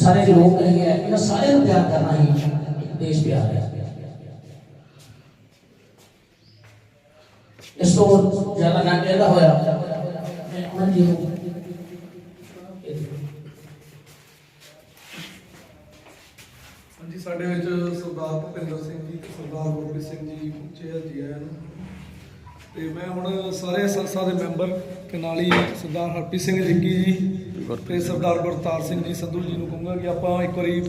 ਸਾਰੇ ਜੋ ਲੋਕ ਹੈਗੇ ਆ ਇਹਨਾਂ ਸਾਰਿਆਂ ਨੂੰ ਪਿਆਰ ਕਰਨਾ ਹੀ ਦੇਸ਼ ਪਿਆਰ ਹੈ। ਇਸ ਤੋਂ ਜ਼ਿਆਦਾ ਨਾ ਕਹਿੰਦਾ ਹੋਇਆ। ਮੈਂ ਅਮਨ ਜੀ ਹਾਂਜੀ, ਸਾਡੇ ਵਿੱਚ ਸਰਦਾਰ ਭੁਪਿੰਦਰ ਸਿੰਘ ਜੀ ਤੇ ਸਰਦਾਰ ਗੁਰਪ੍ਰੀਤ ਸਿੰਘ ਜੀ ਪਹੁੰਚੇ ਜੀ ਆਇਆਂ ਨੂੰ। ਤੇ ਮੈਂ ਹੁਣ ਸਾਰੇ ਸੰਸਥਾ ਦੇ ਮੈਂਬਰ ਤੇ ਨਾਲ ਹੀ ਸਰਦਾਰ ਹਰਪ੍ਰੀਤ ਸਿੰਘ ਜਿੱਕੀ ਜੀ ਤੇ ਸਰਦਾਰ ਗੁਰਤਾਰ ਸਿੰਘ ਜੀ ਸੰਧੂ ਜੀ ਨੂੰ ਕਹੂੰਗਾ ਕਿ ਆਪਾਂ ਇੱਕ ਵਾਰੀ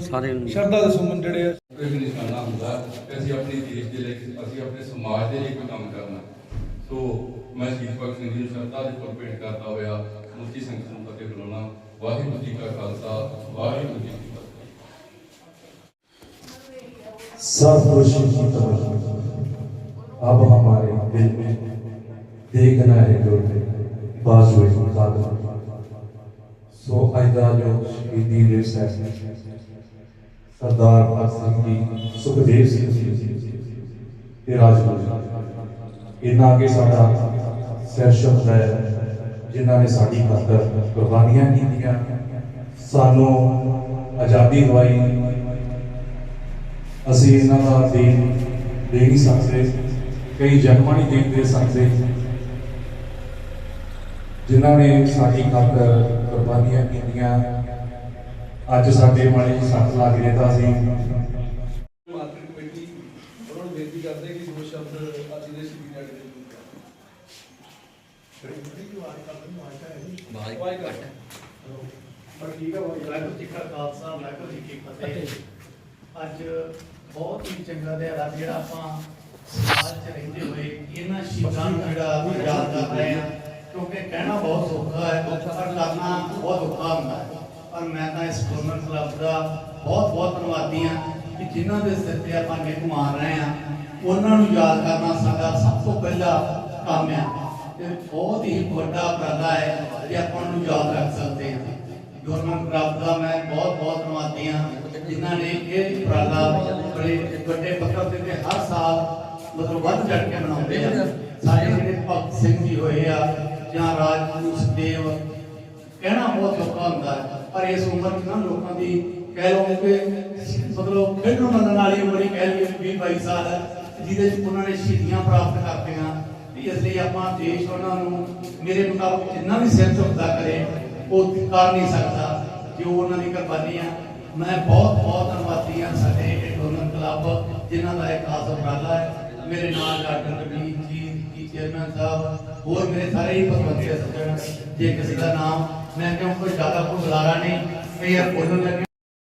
ਸ਼ਰਧਾ ਦੇ ਸੁਮਨ ਜਿਹੜੇ ਆ ਕੋਈ ਵੀ ਨਿਸ਼ਾਨਾ ਹੁੰਦਾ ਹੈ ਕਿ ਅਸੀਂ ਆਪਣੇ ਦੇਸ਼ ਦੇ ਲਈ ਅਸੀਂ ਆਪਣੇ ਸਮਾਜ ਦੇ ਲਈ ਕੋਈ ਕੰਮ ਕਰਨਾ ਸੋ ਮੈਂ ਸ਼ਹੀਦ ਭਗਤ ਸਿੰਘ ਜੀ ਨੂੰ ਸ਼ਰਧਾ ਦੇ ਫੁੱਲ ਭੇਟ ਕਰਦਾ ਹੋਇਆ ਮੁਫਤੀ ਸੰਗਤ ਨੂੰ ਫਤਿਹ ਬੁਲਾਉਣਾ ਵਾਹਿਗੁਰੂ ਜੀ ਕਾ ਖਾਲਸਾ ਵਾਹਿਗੁਰੂ ਜੀ ਕੀ ਫਤਿਹ सदपुरुषों की तरह अब हमारे दिल में देखना है जो बाजू ਸੋ ਅੱਜ ਦਾ ਜੋ ਸ਼ਹੀਦੀ ਦੇ ਹੈ। ਸਰਦਾਰ ਭਗਤ ਸਿੰਘ ਜੀ, ਸੁਖਦੇਵ ਸਿੰਘ ਜੀ ਤੇ ਰਾਜਗੁਰੂ ਇਹਨਾਂ ਅੱਗੇ ਸਾਡਾ ਸਹਿਸ਼ਬਦ ਹੈ, ਜਿਨ੍ਹਾਂ ਨੇ ਸਾਡੀ ਖਾਤਰ ਕੁਰਬਾਨੀਆਂ ਕੀਤੀਆਂ। ਸਾਨੂੰ ਆਜ਼ਾਦੀ ਦਵਾਈ। ਅਸੀਂ ਇਹਨਾਂ ਦਾ ਦੇਣ ਦੇ ਨਹੀਂ ਸਕਦੇ, ਕਈ ਜਨਮਾਂ ਨਹੀਂ ਦੇ ਸਕਦੇ। ਜਿਨ੍ਹਾਂ ਨੇ ਸਾਡੀ ਖਾਤਰ ਕੁਰਬਾਨੀਆਂ ਕੀਤੀਆਂ। ਅੱਜ ਸਾਡੇ ਮਾੜੇ ਸੱਤ ਲੱਗ ਜੇ ਤਾਂ ਅਸੀਂ ਮਾਰਕੀਟ ਕਮੇਟੀ ਉਹਨਾਂ ਨੂੰ ਬੇਨਤੀ ਕਰਦੇ ਕਿ ਦੋ ਸ਼ਬਦ ਅੱਜ ਦੇ ਸ਼ਹੀਦੀ ਦੇ ਵਿੱਚ ਪਰ ਠੀਕ ਹੈ ਵਾਹਿਗੁਰੂ ਜੀ ਕਾ ਖਾਲਸਾ ਵਾਹਿਗੁਰੂ ਜੀ ਕੀ ਫਤਿਹ। ਅੱਜ ਬਹੁਤ ਹੀ ਚੰਗਾ ਦਿਹਾੜਾ ਜਿਹੜਾ ਆਪਾਂ ਸਮਾਜ 'ਚ ਰਹਿੰਦੇ ਹੋਏ ਇਹਨਾਂ ਸ਼ਹੀਦਾਂ ਨੂੰ ਜਿਹੜਾ ਆਪਾਂ ਯਾਦ ਕਰ ਰਹੇ ਹਾਂ। ਕਿਉਂਕਿ ਕਹਿਣਾ ਬਹੁਤ ਸੌਖਾ ਹੈ ਪਰ ਕਰਨਾ ਬਹੁਤ ਔਖਾ ਹੁੰਦਾ ਹੈ। ਪਰ ਮੈਂ ਤਾਂ ਇਸ ਗਵਰਨਮੈਂਟ ਕਲੱਬ ਦਾ ਬਹੁਤ ਬਹੁਤ ਧੰਨਵਾਦੀ ਹਾਂ ਕਿ ਜਿਨ੍ਹਾਂ ਦੇ ਸਿਰ ਤੇ ਆਪਾਂ ਨਿਕ ਮਾਰ ਰਹੇ ਹਾਂ। ਉਹਨਾਂ ਨੂੰ ਯਾਦ ਕਰਨਾ ਸਾਡਾ ਸਭ ਤੋਂ ਪਹਿਲਾ ਕੰਮ ਹੈ। ਤੇ ਬਹੁਤ ਹੀ ਵੱਡਾ ਉਪਰਾਲਾ ਹੈ ਜੇ ਆਪਾਂ ਨੂੰ ਯਾਦ ਰੱਖ ਸਕਦੇ ਹਾਂ। ਗਵਰਨਮੈਂਟ ਕਲੱਬ ਦਾ ਮੈਂ ਬਹੁਤ ਬਹੁਤ ਧੰਨਵਾਦੀ ਹਾਂ ਜਿਨ੍ਹਾਂ ਨੇ ਇਹ ਉਪਰਾਲਾ ਬੜੇ ਵੱਡੇ ਪੱਧਰ ਤੇ ਤੇ ਹਰ ਸਾਲ ਮਤਲਬ ਵੱਧ ਚੜ ਕੇ ਮਨਾਉਂਦੇ ਆ। ਸਾਡੇ ਜਿਹੜੇ ਭਗਤ ਸਿੰਘ ਜੀ ਹੋਏ ਆ ਜਾਂ ਰਾਜਪੂਤ ਦੇਵ ਕਹਿਣਾ ਬਹੁਤ ਸੌਖਾ ਹੁੰਦਾ ਹੈ, ਪਰ ਇਸ ਉਮਰ 'ਚ ਨਾ ਲੋਕਾਂ ਦੀ ਕਹਿ ਲਓ ਕਿ ਮਤਲਬ ਖੇਡਣ ਮੰਨਣ ਵਾਲੀ ਉਮਰ ਹੀ ਕਹਿ ਲਈਏ 20 22 ਸਾਲ ਹੈ, ਜਿਹਦੇ 'ਚ ਉਹਨਾਂ ਨੇ ਸ਼ਹੀਦੀਆਂ ਪ੍ਰਾਪਤ ਕਰਤੀਆਂ। ਇਸ ਲਈ ਆਪਾਂ ਦੇਸ਼ ਉਹਨਾਂ ਨੂੰ ਮੇਰੇ ਮੁਤਾਬਕ ਜਿੰਨਾ ਵੀ ਸਿਰ ਝੁਕਦਾ ਕਰੇ, ਉਹ ਕਰ ਨਹੀਂ ਸਕਦਾ, ਜੋ ਉਹਨਾਂ ਦੀ ਕੁਰਬਾਨੀ ਆ ਮੈਂ ਬਹੁਤ ਬਹੁਤ ਧੰਨਵਾਦੀ ਹਾਂ ਸਾਡੇ ਇਹ ਡੋਨਰ ਕਲੱਬ, ਜਿਨ੍ਹਾਂ ਦਾ ਇਹ ਖਾਸ ਉਪਰਾਲਾ ਹੈ। ਮੇਰੇ ਨਾਲ ਡਾਕਟਰ ਰਵੀਨ ਜੀ ਜੀ ਚੇਅਰਮੈਨ ਸਾਹਿਬ, ਹੋਰ ਮੇਰੇ ਸਾਰੇ ਹੀ ਪਤਵੰਤੇ ਸੱਜਣ, ਜੇ ਕਿਸੇ ਦਾ ਨਾਮ ਮੈਂ ਕਿਉਂ ਕੋਈ ਜ਼ਿਆਦਾ ਕੋਈ ਬੁਲਾਰਾ ਨਹੀਂ ਕਈ ਵਾਰ